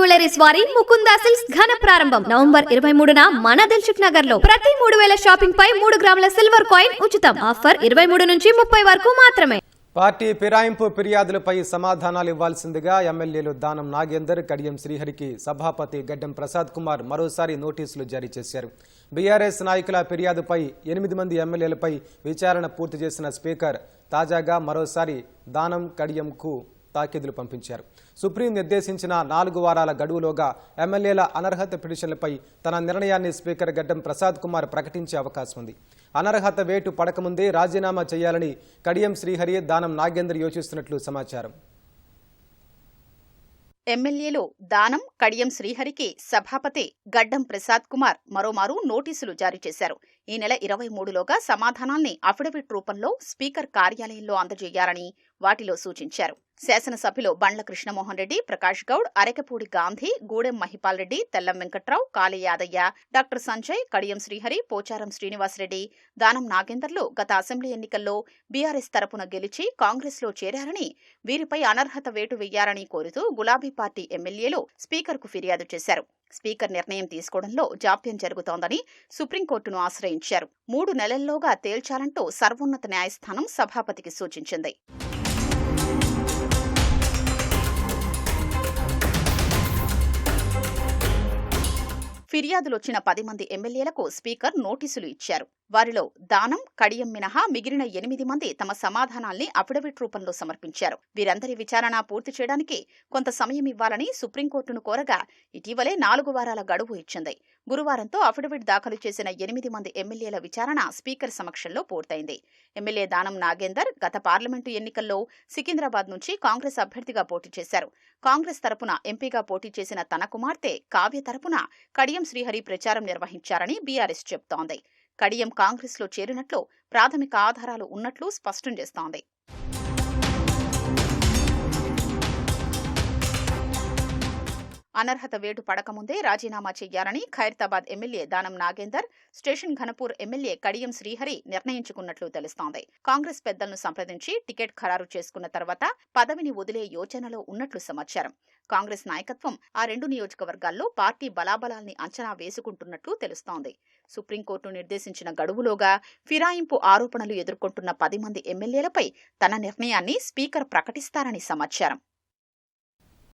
Jewelleries వారి Mukunda silks ఘన ప్రారంభం. నవంబర్ ఇరవై మూడున మన దిల్షుక్ నగర్లో ప్రతి మూడు వేల షాపింగ్ పై మూడు గ్రాముల సిల్వర్ కాయిన్ ఉచితం. ఆఫర్ ఇరవై మూడు నుంచి ముప్పై వరకు మాత్రమే. పార్టీ ఫిరాయింపు ఫిర్యాదులపై సమాధానాలు ఇవ్వాల్సిందిగా ఎమ్మెల్యేలు దానం నాగేందర్ కడియం శ్రీహరికి సభాపతి గడ్డం ప్రసాద్ కుమార్ మరోసారి నోటీసులు జారీ చేశారు. బీఆర్ఎస్ నాయకుల ఫిర్యాదుపై ఎనిమిది మంది ఎమ్మెల్యేలపై విచారణ పూర్తి చేసిన స్పీకర్ తాజాగా మరోసారి దానం కడియంకు తాకీదులు పంపించారు. సుప్రీం నిర్దేశించిన నాలుగు వారాల గడువులోగా ఎమ్మెల్యేల అనర్హత పిటిషన్లపై తన నిర్ణయాన్ని స్పీకర్ గడ్డం ప్రసాద్ కుమార్ ప్రకటించే అవకాశం ఉంది. అనర్హత వేటు పడకముందే రాజీనామా చేయాలని కడియం శ్రీహరి దానం నాగేందర్ యోచిస్తున్నట్లు సమాచారం. ఎమ్మెల్యేలు దానం కడియం శ్రీహరికి సభాపతి గడ్డం ప్రసాద్ కుమార్ మరోమారు నోటీసులు జారీ చేశారు. ఈ నెల ఇరవై మూడులోగా సమాధానాల్ని అఫిడవిట్ రూపంలో స్పీకర్ కార్యాలయంలో అందజేయాలని వాటిలో సూచించారు. శాసనసభ్యులు బండ్ల కృష్ణమోహన్ రెడ్డి ప్రకాష్ గౌడ్ అరెకపూడి గాంధీ గూడెం మహిపాల్ రెడ్డి తెల్లం వెంకట్రావు కాళీ యాదయ్య డాక్టర్ సంజయ్ కడియం శ్రీహరి పోచారం శ్రీనివాసరెడ్డి దానం నాగేందర్లు గత అసెంబ్లీ ఎన్నికల్లో బీఆర్ఎస్ తరపున గెలిచి కాంగ్రెస్లో చేరారని వీరిపై అనర్హత వేటు వెయ్యాలని కోరుతూ గులాబీ పార్టీ ఎమ్మెల్యేలు స్పీకర్కు ఫిర్యాదు చేశారు. స్పీకర్ నిర్ణయం తీసుకోవడంలో జాప్యం జరుగుతోందని సుప్రీంకోర్టును ఆశ్రయించారు. మూడు నెలల్లోగా తేల్చాలంటూ సర్వోన్నత న్యాయస్థానం సభాపతికి సూచించింది. ఫిర్యాదులొచ్చిన పది మంది ఎమ్మెల్యేలకు స్పీకర్ నోటీసులు ఇచ్చారు. వారిలో దానం కడియం మినహా మిగిలిన ఎనిమిది మంది తమ సమాధానాల్ని అఫిడవిట్ రూపంలో సమర్పించారు. వీరందరి విచారణ పూర్తి చేయడానికి కొంత సమయం ఇవ్వాలని సుప్రీంకోర్టును కోరగా ఇటీవలే నాలుగు వారాల గడువు ఇచ్చింది. గురువారంతో అఫిడవిట్ దాఖలు చేసిన ఎనిమిది మంది ఎమ్మెల్యేల విచారణ స్పీకర్ సమక్షంలో పూర్తయింది. ఎమ్మెల్యే దానం నాగేందర్ గత పార్లమెంటు ఎన్నికల్లో సికింద్రాబాద్ నుంచి కాంగ్రెస్ అభ్యర్థిగా పోటీ చేశారు. కాంగ్రెస్ తరపున ఎంపీగా పోటీ చేసిన తన కుమార్తె కావ్య తరపున కడియం శ్రీహరి ప్రచారం నిర్వహించారని బీఆర్ఎస్ చెబుతోంది. కడియం కాంగ్రెస్లో చేరినట్లు ప్రాథమిక ఆధారాలు ఉన్నట్లు స్పష్టం చేస్తోంది. అనర్హత వేటు పడకముందే రాజీనామా చేయాలని Khairatabad MLA Danam Nagender station Ghanpur MLA Kadiyam Srihari నిర్ణయించుకున్నట్లు తెలుస్తోంది. కాంగ్రెస్ పెద్దలను సంప్రదించి టికెట్ ఖరారు చేసుకున్న తర్వాత పదవిని వదిలే యోచనలో ఉన్నట్లు సమాచారం. కాంగ్రెస్ నాయకత్వం ఆ రెండు నియోజకవర్గాల్లో పార్టీ బలాబలాల్ని అంచనా వేసుకుంటున్నట్లు తెలుస్తోంది. సుప్రీంకోర్టు నిర్దేశించిన గడువులోగా ఫిరాయింపు ఆరోపణలు ఎదుర్కొంటున్న పది మంది ఎమ్మెల్యేలపై తన నిర్ణయాన్ని స్పీకర్ ప్రకటిస్తారని సమాచారం.